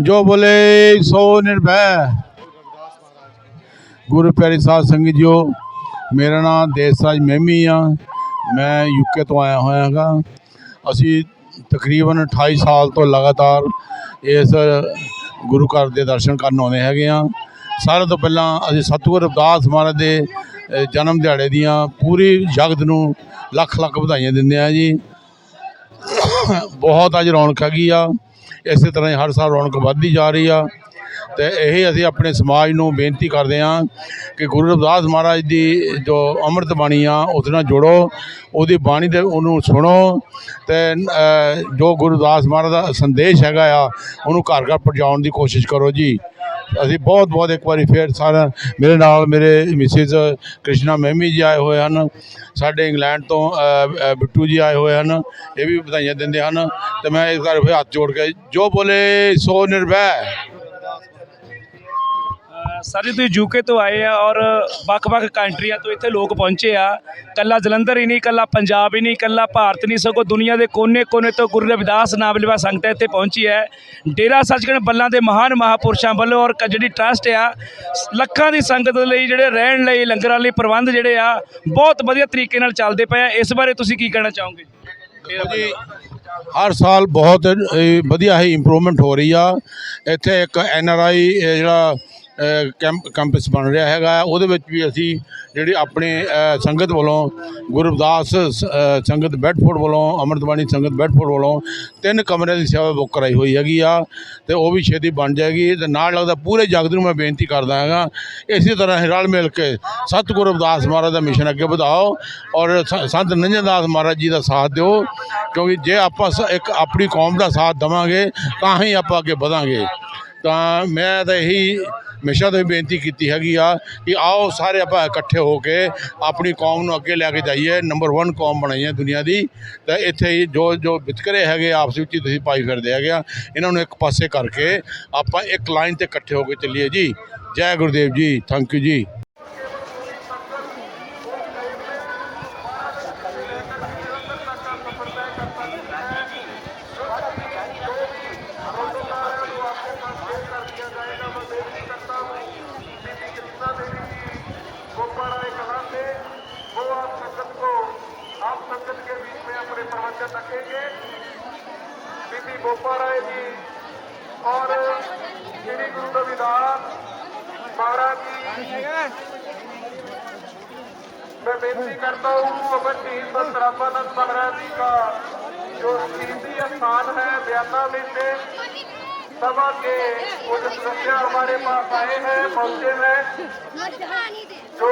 ਜੋ ਬੋਲੇ ਸੋ ਨਿਰਭੈ। ਗੁਰੂ ਪਿਆਰੀ ਸਾਧ ਸੰਗਤ ਜੀਓ, ਮੇਰਾ ਨਾਮ ਦੇਸਰਾਜ ਮਹਿਮੀ ਆ। ਮੈਂ ਯੂਕੇ ਤੋਂ ਆਇਆ ਹੋਇਆ ਹਾਂ ਅਸੀਂ ਤਕਰੀਬਨ 28 ਸਾਲ ਤੋਂ ਲਗਾਤਾਰ ਇਸ ਗੁਰੂ ਘਰ ਦੇ ਦਰਸ਼ਨ ਕਰਨ ਆਉਂਦੇ ਹੈਗੇ ਆ। ਸਾਰਿਆਂ ਤੋਂ ਪਹਿਲਾਂ ਅਸੀਂ ਸਤਿਗੁਰ ਰਵਿਦਾਸ ਮਹਾਰਾਜ ਦੇ ਜਨਮ ਦਿਹਾੜੇ ਦੀਆਂ ਪੂਰੀ ਜਗਤ ਨੂੰ ਲੱਖ ਲੱਖ ਵਧਾਈਆਂ ਦਿੰਦੇ ਆ ਜੀ। ਬਹੁਤ ਅੱਜ ਰੌਣਕ ਹੈਗੀ ਆ। ਇਸੇ ਤਰ੍ਹਾਂ ਹੀ ਹਰ ਸਾਲ ਰੌਣਕ ਵੱਧਦੀ ਜਾ ਰਹੀ ਆ। ਤੇ ਇਹ ਅਸੀਂ ਆਪਣੇ ਸਮਾਜ ਨੂੰ ਬੇਨਤੀ ਕਰਦੇ ਹਾਂ ਕਿ ਗੁਰੂ ਰਵਿਦਾਸ ਮਹਾਰਾਜ ਦੀ ਜੋ ਅੰਮ੍ਰਿਤ ਬਾਣੀ ਆ ਉਸ ਨਾਲ ਜੁੜੋ, ਉਹਦੀ ਬਾਣੀ ਦੇ ਉਹਨੂੰ ਸੁਣੋ ਤੇ ਜੋ ਗੁਰੂ ਰਵਿਦਾਸ ਮਹਾਰਾਜ ਦਾ ਸੰਦੇਸ਼ ਹੈਗਾ ਆ, ਉਹਨੂੰ ਘਰ ਘਰ ਪਹੁੰਚਾਉਣ ਦੀ ਕੋਸ਼ਿਸ਼ ਕਰੋ ਜੀ। ਅਸੀਂ ਬਹੁਤ ਬਹੁਤ ਇੱਕ ਵਾਰੀ ਫੇਰ ਸਾਰਾ ਮੇਰੇ ਨਾਲ ਮੇਰੇ ਮਿਸਿਸ ਕ੍ਰਿਸ਼ਨਾ ਮਹਿਮੀ ਜੀ ਆਏ ਹੋਏ ਹਨ। ਸਾਡੇ ਇੰਗਲੈਂਡ ਤੋਂ ਬਿੱਟੂ ਜੀ ਆਏ ਹੋਏ ਹਨ। ਇਹ ਵੀ ਵਧਾਈਆਂ ਦਿੰਦੇ ਹਨ। ਤੇ ਮੈਂ ਇਸ ਵਾਰ ਫਿਰ ਹੱਥ ਜੋੜ ਕੇ ਜੋ ਬੋਲੇ, ਸੋ ਨਿਰਭੈ। ਸਰ ਜੀ ਤੁਸੀਂ ਯੂਕੇ ਤੋਂ ਆਏ ਆ ਔਰ ਵੱਖ-ਵੱਖ ਕੰਟਰੀਆਂ ਤੋਂ ਇੱਥੇ ਲੋਕ ਪਹੁੰਚੇ ਆ। ਕੱਲਾ ਜਲੰਧਰ ਹੀ ਨਹੀਂ ਕੱਲਾ ਪੰਜਾਬ ਹੀ ਨਹੀਂ ਕੱਲਾ ਭਾਰਤ ਨਹੀਂ ਸਗੋਂ ਦੁਨੀਆ ਦੇ ਕੋਨੇ-ਕੋਨੇ ਤੋਂ ਗੁਰੂ ਰਵਿਦਾਸ ਨਾਮ ਲੈਵਾ ਸੰਗਤ ਇੱਥੇ ਪਹੁੰਚੀ ਹੈ। ਡੇਰਾ ਸੱਚਖੰਡ ਬੱਲਾਂ ਦੇ ਮਹਾਨ ਮਹਾਪੁਰਸ਼ਾਂ ਵੱਲੋਂ ਔਰ ਕ- ਜਿਹੜੀ ਟਰਸਟ ਆ ਲੱਖਾਂ ਦੀ ਸੰਗਤ ਲਈ ਜਿਹੜੇ ਰਹਿਣ ਲਈ ਲੰਗਰਾਂ ਲਈ ਪ੍ਰਬੰਧ ਜਿਹੜੇ ਆ ਬਹੁਤ ਵਧੀਆ ਤਰੀਕੇ ਨਾਲ ਚੱਲਦੇ ਪਏ ਆ। ਇਸ ਬਾਰੇ ਤੁਸੀਂ ਕੀ ਕਹਿਣਾ ਚਾਹੋਗੇ? ਜੀ ਹਰ ਸਾਲ ਬਹੁਤ ਇਹ, ਵਧੀਆ ਹੀ ਇੰਪਰੂਵਮੈਂਟ ਹੋ ਰਹੀ ਆ। ਇੱਥੇ ਇੱਕ ਐਨ ਆਰ ਆਈ ਜਿਹੜਾ ਕੈਂਪ, ਕੈਂਪਸ ਬਣ ਰਿਹਾ ਹੈਗਾ। ਉਹਦੇ ਵਿੱਚ ਵੀ ਅਸੀਂ ਜਿਹੜੀ ਆਪਣੇ ਸੰਗਤ ਵੱਲੋਂ ਗੁਰੂ ਰਵਿਦਾਸ ਸੰਗਤ ਬੈਡਫੋਰਡ ਵੱਲੋਂ ਅੰਮ੍ਰਿਤਬਾਣੀ ਸੰਗਤ ਬੈਡਫੋਰਡ ਵੱਲੋਂ ਤਿੰਨ ਕਮਰਿਆਂ ਦੀ ਸੇਵਾ ਬੁੱਕ ਕਰਾਈ ਹੋਈ ਹੈਗੀ ਆ ਤੇ ਉਹ ਵੀ ਛੇਤੀ ਬਣ ਜਾਏਗੀ ਤੇ ਨਾਲ ਲੱਗਦਾ ਪੂਰੇ ਜਗਤ ਨੂੰ ਮੈਂ ਬੇਨਤੀ ਕਰਦਾ ਹੈਗਾ। ਇਸੇ ਤਰ੍ਹਾਂ ਹੀ ਰਲ ਮਿਲ ਕੇ ਸਤਿਗੁਰੂ ਰਵਿਦਾਸ ਮਹਾਰਾਜ ਦਾ ਮਿਸ਼ਨ ਅੱਗੇ ਵਧਾਓ ਔਰ ਸੰਤ ਨਿਰੰਜਨ ਦਾਸ ਮਹਾਰਾਜ ਜੀ ਦਾ ਸਾਥ ਦਿਓ, ਕਿਉਂਕਿ ਜੇ ਆਪਾਂ ਸ- ਇੱਕ ਆਪਣੀ ਕੌਮ ਦਾ ਸਾਥ ਦੇਵਾਂਗੇ ਤਾਂ ਹੀ ਆਪਾਂ ਅੱਗੇ ਵਧਾਂਗੇ। ਤਾਂ ਮੈਂ ਤਾਂ ਇਹੀ ਹਮੇਸ਼ਾ ਤੋਂ ਹੀ ਬੇਨਤੀ ਕੀਤੀ ਹੈਗੀ ਆ ਕਿ ਆਓ ਸਾਰੇ ਆਪਾਂ ਇਕੱਠੇ ਹੋ ਕੇ ਆਪਣੀ ਕੌਮ ਨੂੰ ਅੱਗੇ ਲੈ ਕੇ ਜਾਈਏ ਨੰਬਰ 1 ਕੌਮ ਬਣਾਈਏ ਦੁਨੀਆ ਦੀ। ਤਾਂ ਇੱਥੇ ਹੀ ਜੋ ਜੋ ਵਿਤਕਰੇ ਹੈਗੇ ਆਪਸ ਵਿੱਚ ਹੀ ਤੁਸੀਂ ਪਾਈ ਫਿਰਦੇ ਹੈਗੇ ਆ। ਇਹਨਾਂ ਨੂੰ ਇੱਕ ਪਾਸੇ ਕਰਕੇ ਆਪਾਂ ਇੱਕ ਲਾਈਨ ਤੇ ਇਕੱਠੇ ਹੋ ਕੇ ਚੱਲੀਏ ਜੀ। ਜੈ ਗੁਰਦੇਵ ਜੀ ਥੈਂਕ ਯੂ ਜੀ। प्रवचन रखेंगे। बीबी गोपाराय जी और श्री गुरु रविदास महाराज जी। मैं बेनती करता हूँ अमर शहीद संत महाराज जी का जो शहीदी स्थान है बयाना में से सभा के कुछ सदस्य हमारे पास आए हैं पहुँचे हैं जो